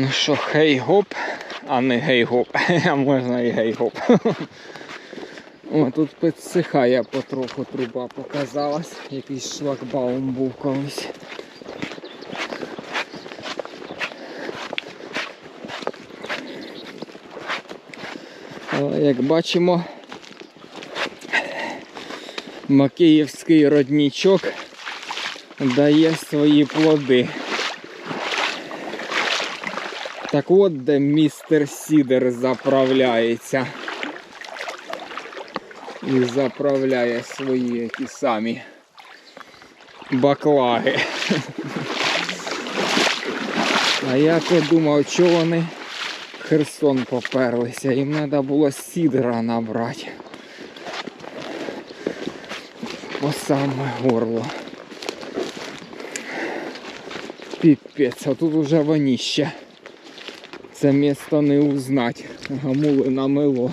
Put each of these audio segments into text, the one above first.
Ну що, хей-гоп, а не гей-гоп, а можна і гей-гоп. О, тут підсихає потроху труба показалась. Якийсь шлагбаум був колись. Але як бачимо, Макіївський роднічок дає свої плоди. Так от де містер Сідер заправляється. І заправляє свої ті самі баклаги. А я то думав, що вони Херсон поперлися. Їм треба було сідра набрати. По саме горло. Піпець, а тут уже воніще. Це місто не узнать. Гамули намило.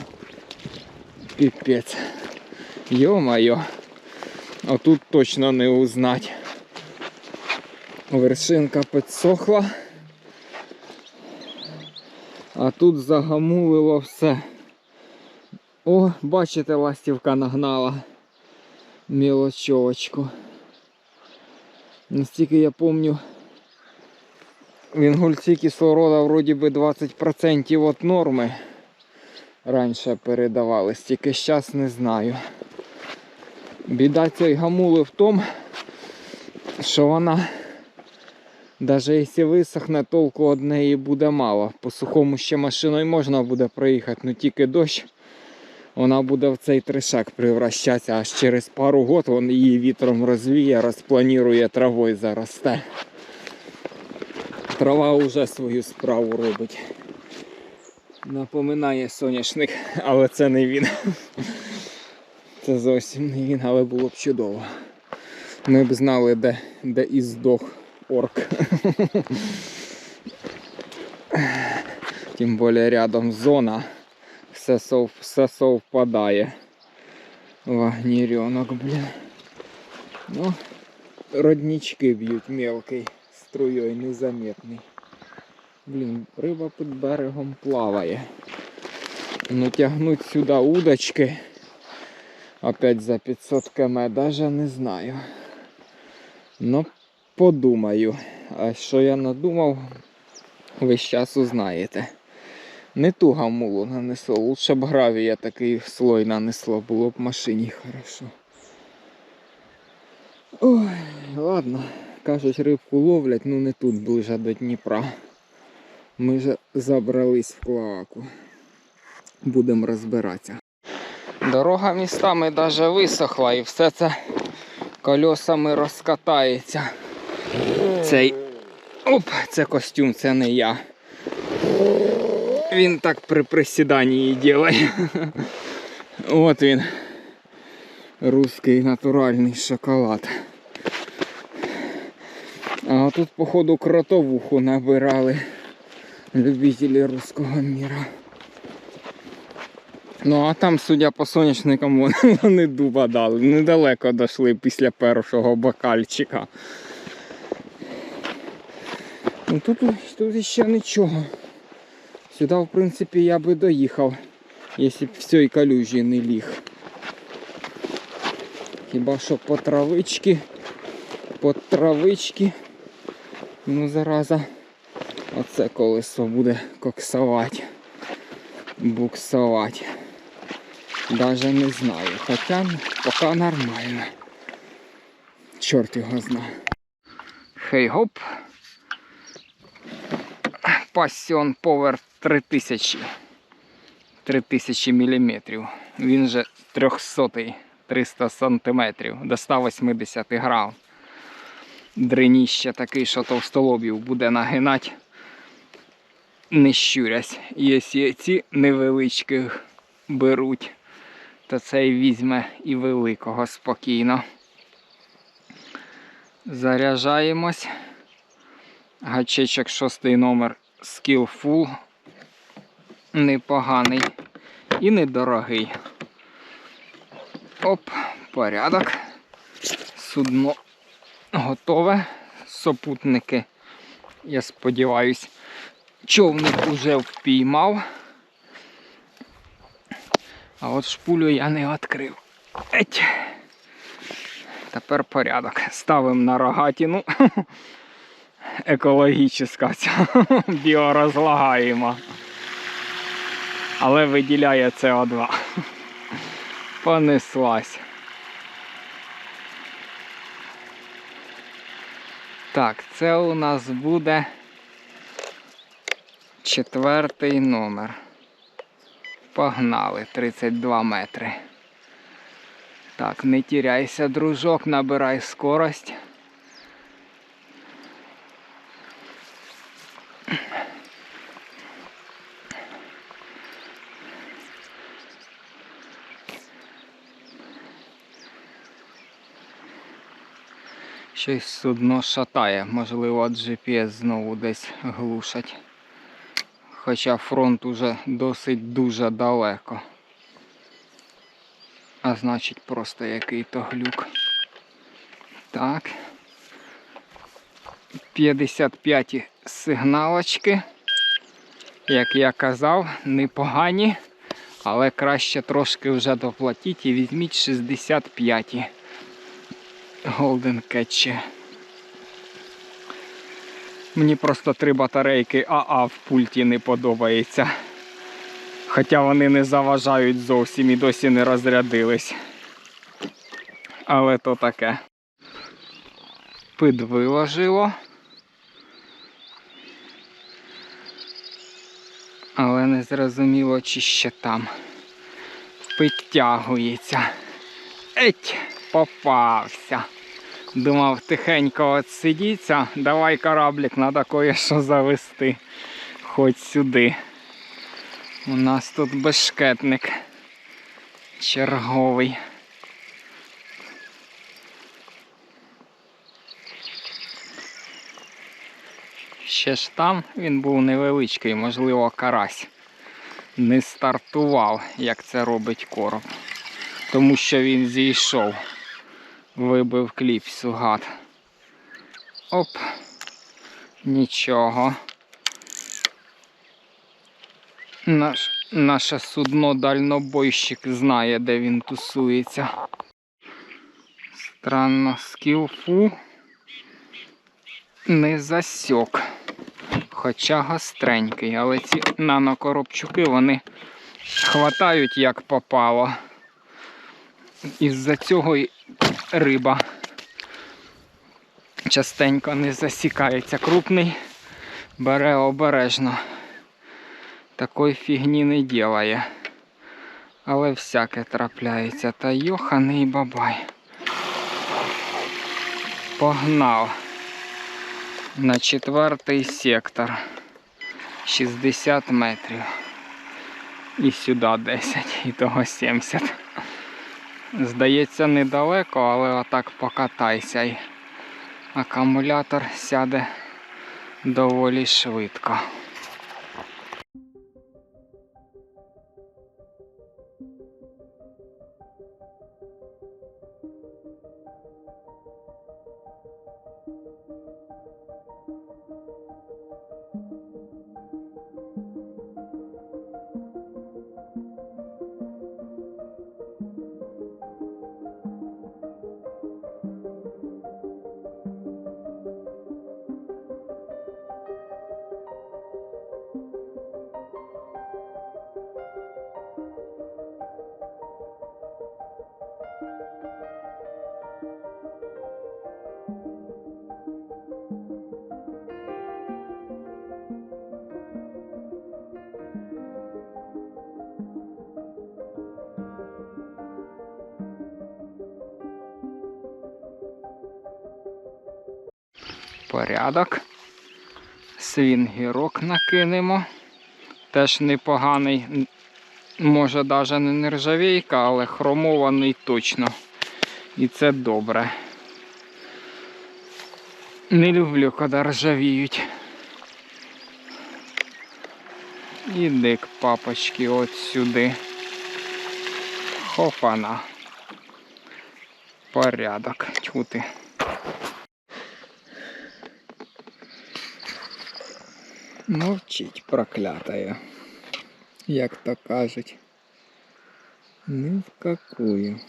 Піпець. Йо-майо. А тут точно не узнать. Вершинка підсохла. А тут загамулило все. О, бачите, ластівка нагнала мілочовочку. Настільки я пам'ятаю, в інгульці кислорода вроді би 20% від норми раніше передавались, тільки зараз не знаю. Біда цієї гамули в тому, що вона, навіть якщо висохне, толку від неї буде мало. По сухому ще машиною можна буде проїхати, але тільки дощ, вона буде в цей трешак превращатися, аж через пару років він її вітром розвіє, розпланірує травою заросте. Трава вже свою справу робить. Напоминає соняшник, але це не він. Це зовсім не він, але було б чудово. Ми б знали, де, де і здох орк. Тим більше рядом зона. Все, сов, все совпадає. Вагнірьонок, блін. Ну, роднички б'ють мелкий, струєю незаметний. Блін, риба під берегом плаває. Ну тягнуть сюди удочки. Опять за 500 км, даже не знаю. Ну, подумаю. А що я надумав, ви з часу. Не ту гамулу нанесло, лучше б гравія такий слой нанесло, було б машині хорошо. Ой, ладно. Кажуть, рибку ловлять, ну не тут ближе до Дніпра. Ми вже забрались в клоаку. Будемо розбиратися. Дорога містами навіть висохла і все це кольосами розкатається. Цей. Оп, це костюм, це не я. Він так при присіданні ділає. От він. Руський натуральний шоколад. Тут, походу, кротовуху набирали любителі руського міра. Ну а там, судя по соняшникам, вони- вони дуба дали. Недалеко дійшли після першого бокальчика. Ну тут, тут ще нічого. Сюди, в принципі, я би доїхав, якщо б в цій калюжі не ліг. Хіба що по травички, по травички. Ну зараза. Оце колесо буде коксувати. Буксувати. Даже не знаю. Хоча поки нормально. Чорт його знає. Хей гоп. Пасіон Power 3000. 3000 мм. Він же 300 300 см до 180 грам. Дриніще такий, що товстолобів буде нагинати, не щурясь. Якщо ці невеличкі беруть, то цей візьме і великого спокійно. Заряджаємось. Гачечок шостий номер Skillful. Непоганий і недорогий. Оп, порядок. Судно готове. Сопутники, я сподіваюсь, човник уже впіймав. А от шпулю я не відкрив. Еть. Тепер порядок. Ставимо на рогатіну. Екологічна ця біорозлагаєма. Але виділяє СО2. Понеслась. Так, це у нас буде четвертий номер. Погнали 32 метри. Так, не тіряйся, дружок, набирай скорость. Щось судно шатає, можливо, GPS знову десь глушать. Хоча фронт уже досить дуже далеко. А значить просто який-то глюк. Так. 55 сигналочки. Як я казав, непогані, але краще трошки вже доплатіть і візьміть 65 Golden Catch. Мені просто три батарейки АА в пульті не подобається. Хоча вони не заважають зовсім і досі не розрядились. Але то таке. Пид виложило. Але не зрозуміло, чи ще там. Підтягується. Еть, попався. Думав тихенько от сидіться, давай кораблик, треба кое-що завести. Хоч сюди. У нас тут безшкетник. Черговий. Ще ж там він був невеличкий, можливо, карась. Не стартував, як це робить короб. Тому що він зійшов. Вибив кліпсу, гад. Оп. Нічого. Наш, наше судно дальнобойщик знає, де він тусується. Странно, скілфу не засьок. Хоча гостренький, але ці нанокоробчуки вони хватають як попало. Із-за цього й риба частенько не засікається. Крупний бере обережно. Такої фігні не ділає. Але всяке трапляється. Та йоханий бабай. Погнав на четвертий сектор. 60 метрів. І сюди 10, і того 70. Здається, недалеко, але отак покатайся і акумулятор сяде доволі швидко. Порядок. Свінгірок накинемо. Теж непоганий. Може навіть не нержавійка, але хромований точно. І це добре. Не люблю, коли ржавіють. Іди к папочки от сюди. Хопана. Порядок. Тьфу Мовчить проклятая. Як то кажуть. Ні в какую.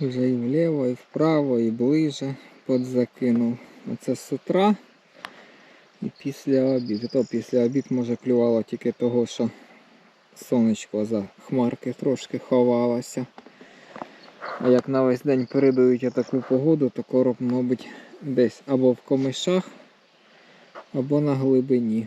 Вже і вліво, і вправо, і ближе подзакинув. Оце з утра і після обіду. То після обід може клювало тільки того, що сонечко за хмарки трошки ховалося. А як на весь день передають таку погоду, то короб, мабуть, десь або в комишах, або на глибині.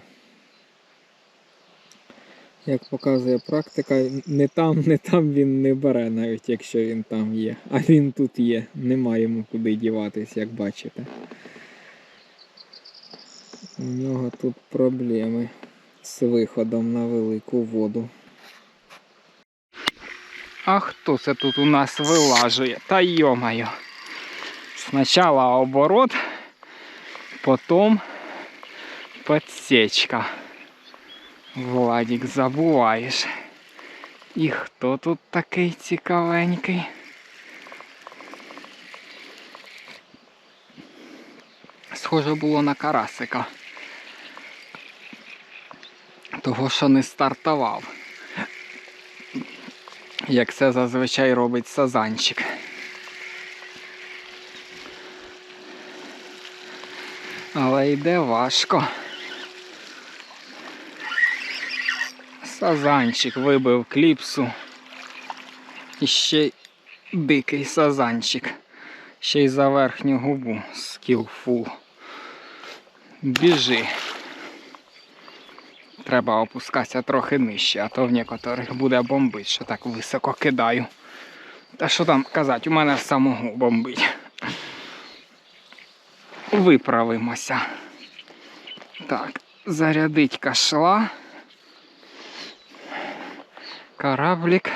Як показує практика, не там, не там він не бере, навіть якщо він там є. А він тут є. Нема йому куди діватись, як бачите. У нього тут проблеми з виходом на велику воду. А хто це тут у нас вилажує? Та йомаю. Спочатку оборот, потім подсечка. Владик, забуваєш. І хто тут такий цікавенький? Схоже було на карасика. Того, що не стартував. Як це зазвичай робить сазанчик. Але йде важко. Сазанчик вибив кліпсу. І ще дикий сазанчик. Ще й за верхню губу скілфул. Біжи. Треба опускатися трохи нижче, а то в некоторих буде бомбить, що так високо кидаю. Та що там казати, у мене самого бомбить. Виправимося. Так, зарядить кашла. Кораблик.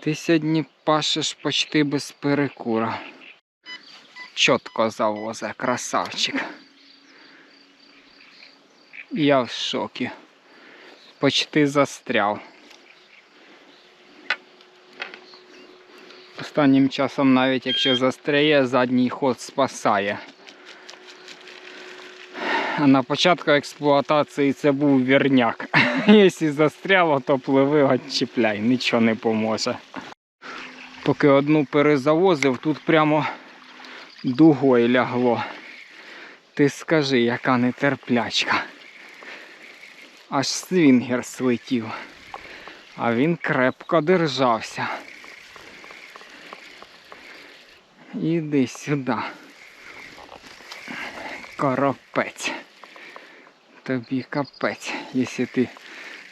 Ти сьогодні пашеш почти без перекура. Чітко завозе, красавчик. Я в шокі. Почти застряв. Останнім часом навіть якщо застряє, задній ход спасає. А на початку експлуатації це був вірняк. Якщо застряло, то пливи, отчіпляй, нічого не поможе. Поки одну перезавозив, тут прямо дугою лягло. Ти скажи, яка нетерплячка. Аж свінгер слетів. А він крепко держався. Іди сюди. Коропець. Тобі капець, якщо ти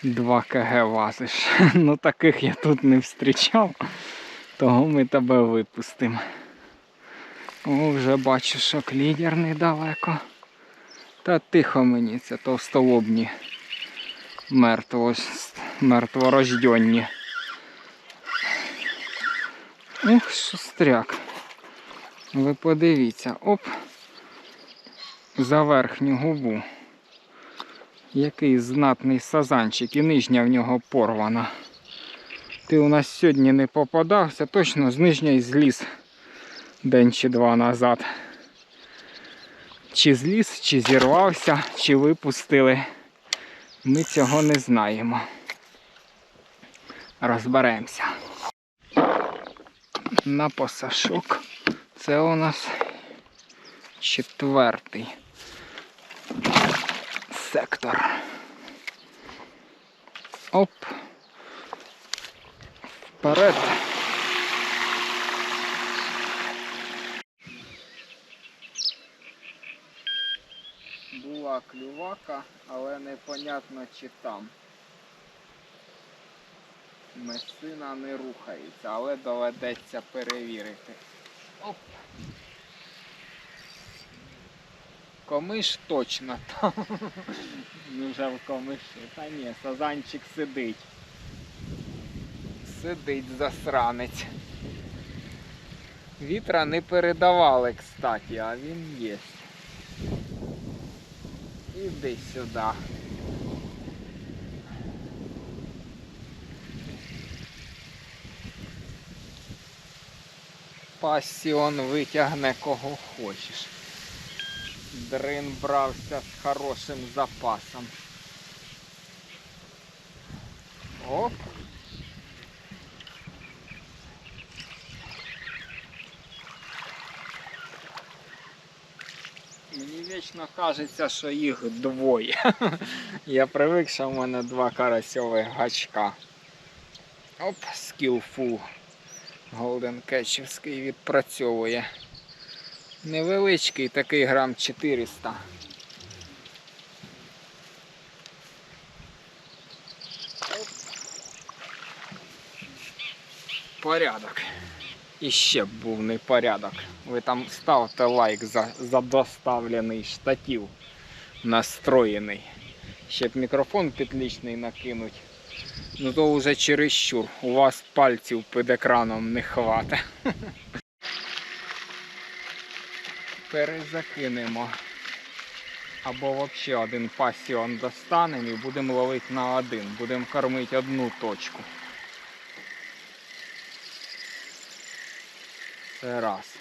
2 кг вазиш. Ну таких я тут не зустрічав, того ми тебе випустимо. О, вже бачу, що клідер недалеко. Та тихо мені, це товстолобні мертво, мертворожденні. Ух, шустряк. Ви подивіться, оп, за верхню губу. Який знатний сазанчик і нижня в нього порвана. Ти у нас сьогодні не попадався, точно з нижньої зліз день чи два назад. Чи зліз, чи зірвався, чи випустили. Ми цього не знаємо. Розберемося. На посашок. Це у нас четвертий сектор. Оп. Вперед. Клювака, але непонятно чи там. Месина не рухається, але доведеться перевірити. Оп. Комиш точно там. Ну вже в комиші. Та ні, сазанчик сидить. Сидить засранець. Вітра не передавали, кстати, а він є. Іди сюди. Пасіон витягне кого хочеш. Дрин брався з хорошим запасом. Оп. Мені кажеться, що їх двоє. Я привик, що в мене два карасьових гачка. Оп, скілфул. Голден Кетчівський відпрацьовує. Невеличкий такий грам 400. Оп. Порядок. І ще б був непорядок. Ви там ставте лайк за, за доставлений штатів настроєний. Ще б мікрофон підлічний накинуть. Ну то вже чересчур. У вас пальців під екраном не хватить. Перезакинемо. Або взагалі один пасіон достанемо і будемо ловити на один. Будемо кормити одну точку. Це раз.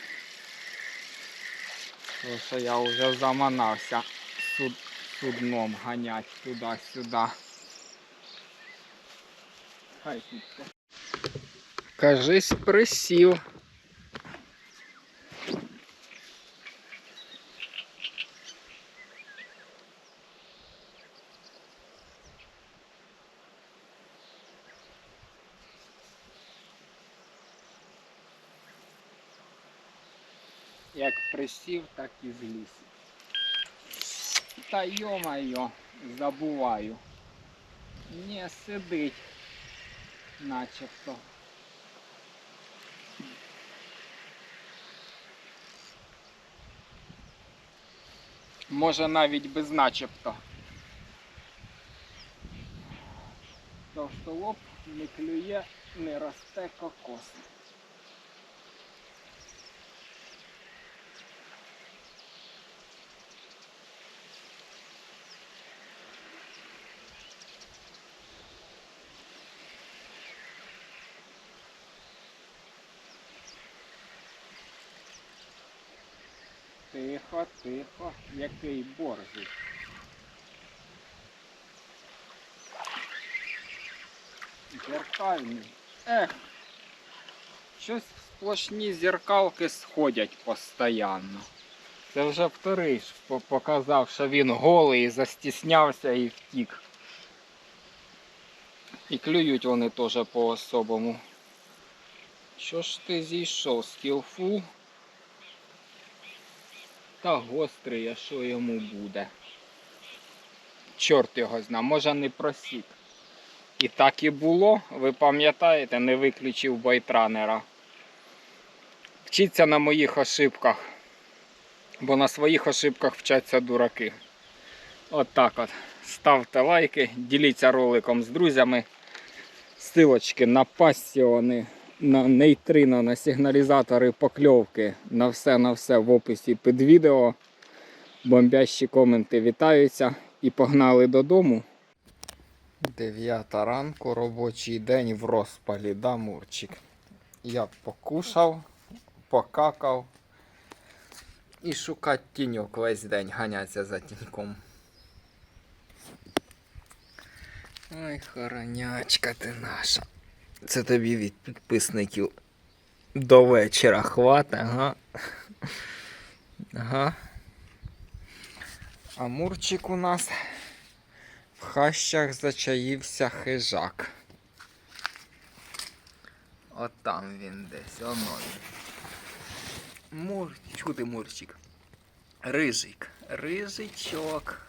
Тому що я вже заманався суд, судном ганять туди-сюди. Кажись, присів. Як присів, так і зліз. Та йо-майо, забуваю. Не сидить начебто. Може навіть без начебто. Товстолоб не клює, не росте кокос. Тихо, який борзий. Зеркальний. Ех. Щось сплошні зеркалки сходять постійно. Це вже вторий показав, що він голий, застіснявся і втік. І клюють вони теж по-особому. Що ж ти зійшов, скілфу? Та гострий, а що йому буде? Чорт його зна, може не просік. І так і було, ви пам'ятаєте, не виключив байтранера. Вчіться на моїх ошибках, бо на своїх ошибках вчаться дураки. От так от. Ставте лайки, діліться роликом з друзями. Силочки на пасіони, на нейтрино, на сигналізатори покльовки, на все на все в описі під відео. Бомбящі коменти вітаються і погнали додому. Дев'ята ранку, робочий день в розпалі, да, Мурчик? Я покушав, покакав і шукати тіньок весь день, ганяться за тіньком. Ой, хоронячка ти наша. Це тобі від підписників до вечора хвата, ага. Ага. А Мурчик у нас в хащах зачаївся хижак. От там він десь, оно він. Мур... Чути Мурчик. Рижик. Рижичок.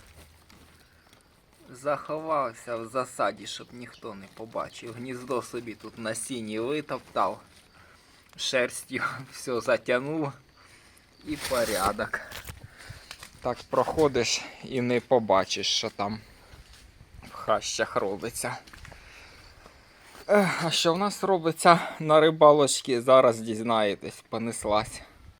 Заховався в засаді, щоб ніхто не побачив. Гніздо собі тут на сіні витоптав. Шерстю все затягнув. І порядок. Так проходиш і не побачиш, що там в хащах робиться. А що в нас робиться на рибалочці, зараз дізнаєтесь, понеслась.